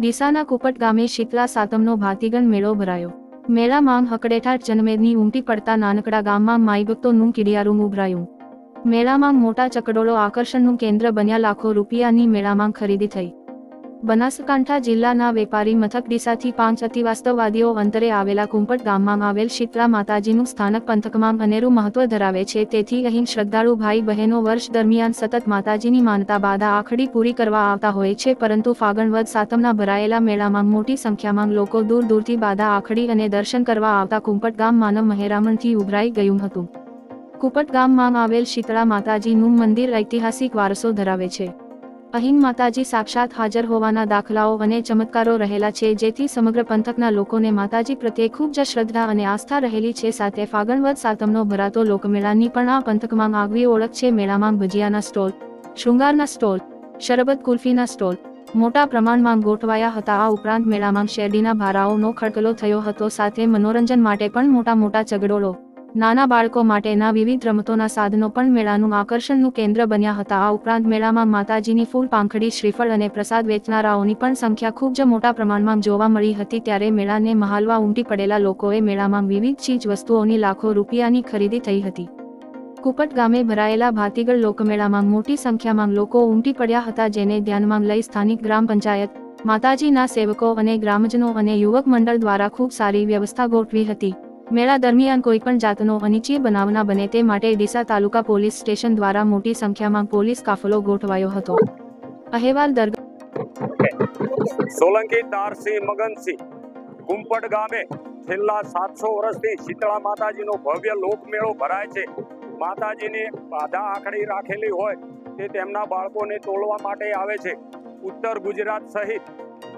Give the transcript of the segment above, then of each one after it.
ડીસાના કુપટ ગામે શીતલા સાતમનો ભાતીગણ મેળો ભરાયો. મેળામાં હકડેઠાટ જનમેદની ઉમટી પડતા નાનકડા ગામમાં માઈભક્તોનું કીડિયારું ઉભરાયું. મેળામાં મોટા ચકડોળો આકર્ષણનું કેન્દ્ર બન્યા લાખો રૂપિયાની મેળામાં ખરીદી થઈ. બનાસકાંઠા જિલ્લાના વેપારી મથક ડીસાથી પાંચ અતિવાસ્તવવાદીઓ અંતરે આવેલા કુંપટ ગામમાં આવેલ શીતલા માતાજીનું સ્થાનક પંથકમાં અનેરું મહત્વ ધરાવે છે. તેથી અહીં શ્રદ્ધાળુ ભાઈ બહેનો વર્ષ દરમિયાન સતત માતાજીની માનતા બાદ આખડી પૂરી કરવા આવતા હોય છે, પરંતુ ફાગણ વદ સાતમના ભરાયેલા મેળામાં મોટી સંખ્યામાં લોકો દૂર દૂરથી બાધા આખડી અને દર્શન કરવા આવતા કુંપટ ગામ માનવ મહેરામણથી ઉભરાઈ ગયું હતું. કુંપટ ગામમાં આવેલ શીતળા માતાજીનું મંદિર ઐતિહાસિક વારસો ધરાવે છે. અહીં માતાજી સાક્ષાત હાજર હોવાના દાખલાઓ અને ચમત્કારો રહેલા છે, જેથી સમગ્ર પંથકના લોકોને માતાજી પ્રત્યે ખૂબ જ શ્રદ્ધા અને આસ્થા રહેલી છે. સાથે ફાગણવદ સાતમનો ભરાતો લોકમેળાની પણ આ પંથકમાં આગવી ઓળખ છે. મેળામાં ભજીયાના સ્ટોલ, શૃંગારના સ્ટોલ, શરબત કુલ્ફીના સ્ટોલ, મોટા પ્રમાણમાં ગોઠવાયા હતા. આ ઉપરાંત મેળામાં શેરડીના ભારાઓનો ખડકલો થયો હતો. સાથે મનોરંજન માટે પણ મોટા મોટા ચગડોળો નાના બાળકો માટેના વિવિધ રમતોના સાધનો પણ મેળાનું આકર્ષણનું કેન્દ્ર બન્યા હતા. આ ઉપરાંત મેળામાં માતાજીની ફૂલ પાંખડી, શ્રીફળ અને પ્રસાદ વેચનારાઓની પણ સંખ્યા ખૂબ જ મોટા પ્રમાણમાં જોવા મળી હતી. ત્યારે મેળાને મહાલવા ઉમટી પડેલા લોકોએ મેળામાં વિવિધ ચીજ વસ્તુઓની લાખો રૂપિયાની ખરીદી થઈ હતી. કુપટ ગામે ભરાયેલા ભાતીગળ લોકમેળામાં મોટી સંખ્યામાં લોકો ઉમટી પડ્યા હતા, જેને ધ્યાનમાં લઈ સ્થાનિક ગ્રામ પંચાયત, માતાજીના સેવકો અને ગ્રામજનો અને યુવક મંડળ દ્વારા ખૂબ સારી વ્યવસ્થા ગોઠવી હતી. મેળા દરમિયાન કોઈ પણ જાતનો અનિચ્છીય બનાવ ના બને તે માટે ડીસા તાલુકા પોલીસ સ્ટેશન દ્વારા મોટી સંખ્યામાં પોલીસ કાફલો ગોઠવાયો હતો. અહેવાલ દરગાહ સોલંકી તારસિંહ મગનસિંહ કુંપટ ગામે છેલ્લા સાતસો વર્ષથી શીતળા માતાજીનો ભવ્ય લોકમેળો ભરાય છે. માતાજીને બાધા આખડી રાખેલી હોય તે તેમના બાળકોને તોડવા માટે આવે છે. ઉત્તર ગુજરાત સહિત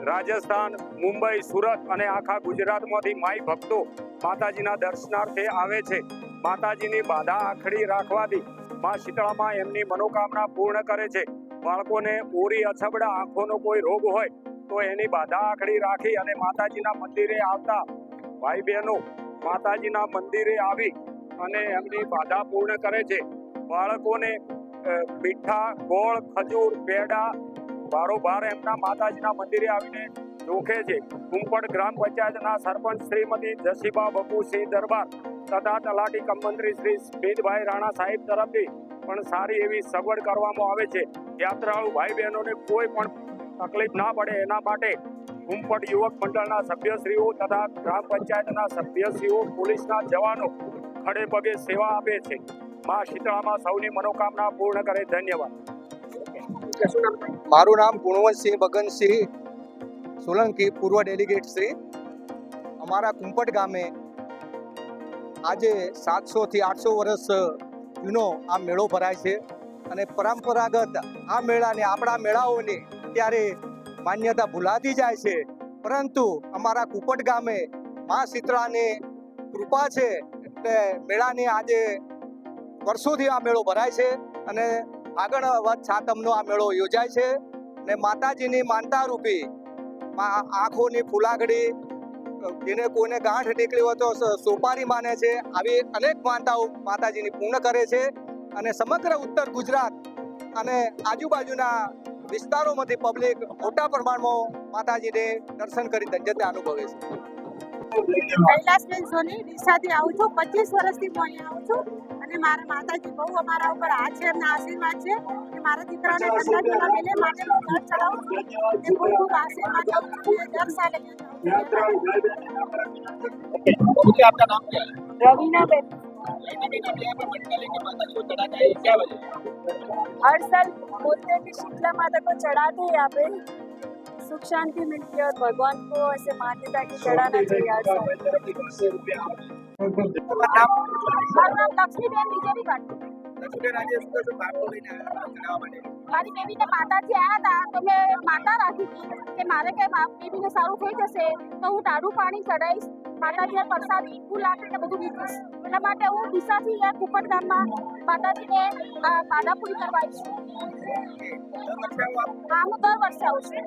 રાજસ્થાન, મુંબઈ, સુરત અને આખા ગુજરાતમાંથી માઈ ભક્તો માતાજીના દર્શનાર્થે આવે છે. માતાજીની બાધા આખડી રાખવાથી મા શીતળામાં એમની મનોકામના પૂર્ણ કરે છે. બાળકોને ઓરી અછબડા આંખોનો કોઈ રોગ હોય તો એની બાધા આખડી રાખી અને માતાજીના મંદિરે આવતા ભાઈ બહેનો માતાજીના મંદિરે આવી અને એમની બાધા પૂર્ણ કરે છે. બાળકોને મીઠા, ગોળ, ખજૂર, પેડા બારોબાર એમના માતાજીના મંદિરે આવીને જોખે છે. કુંપડ ગ્રામ પંચાયતના સરપંચ શ્રીમતી જશીબા બપુસિંહ દરબાર તથા તલાટી કમમંત્રી શ્રી સ્મિતભાઈ રાણા સાહેબ તરફથી પણ સારી એવી સગવડ કરવામાં આવે છે. યાત્રાળુ ભાઈ બહેનોને કોઈ પણ તકલીફ ના પડે એના માટે કુંપડ યુવક મંડળના સભ્યશ્રીઓ તથા ગ્રામ પંચાયતના સભ્યશ્રીઓ, પોલીસના જવાનો ખડે પગે સેવા આપે છે. મા શીતળામાં સૌની મનોકામના પૂર્ણ કરે. ધન્યવાદ. મારું નામ ગુણવંતસિંહ બગનસિંહ સોલંકી પૂર્વ ડેલિગેટ શ્રી અમારા કુંપટ ગામે આજે સાતસો થી આઠસો વર્ષ જૂનો આ મેળો ભરાય છે અને પરંપરાગત આ મેળાને આપણા મેળાઓની ત્યારે માન્યતા ભૂલાતી જાય છે. પરંતુ અમારા કુપટ ગામે મા શીતળાની કૃપા છે એટલે મેળાની આજે વર્ષોથી આ મેળો ભરાય છે અને આગળ વધ સાતમનો આ મેળો યોજાય છે. ને માતાજીની માનતા રૂપી આંખોની ફૂલાગડી, જેને કોઈને ગાંઠ નીકળી હોય તો સોપારી માને છે. આવી અનેક માનતાઓ માતાજીની પૂર્ણ કરે છે અને સમગ્ર ઉત્તર ગુજરાત અને આજુબાજુના વિસ્તારોમાંથી પબ્લિક મોટા પ્રમાણમાં માતાજીને દર્શન કરી ધન્યતા અનુભવે છે. કૈલાસબેન સોની ડીસાથી આવું છું પચીસ વર્ષથી હું અહીંયા આવું છું અને મારા માતાજી બહુ અમારા ઉપર આ છે એમના આશીર્વાદ છે કે મારા દીકરાને ઠંડા જેવા મિલે માટે હું ઘર ચલાવું છું એ ખૂબ ખૂબ આશીર્વાદ આપું છું અને દર સાલે રવીનાબેન हर साल बोलते हैं कि शीतला माता को चढ़ाते हैं यहाँ पे सुख शांति मिलती है और भगवान को ऐसे मान्यता की चढ़ाना चाहिए हर साल મારું નામ લક્ષ્મીબેન બીજેપી પાટી મારી બેબીને માતાજી આવ્યા હતા તો મેં માતા રાખી હતી કે મારે કે મા- બેબીને સારું થઈ જશે તો હું ટાઢું પાણી ચડાવીશ માતાજીને પ્રસાદ ફૂલ આપીને બધું મૂકીશ. એટલા માટે હું ડીસાથી અહીંયા કુપટ ગામમાં માતાજીને બાધા પૂરી કરવા છું. હા હું દર વર્ષે આવું છું.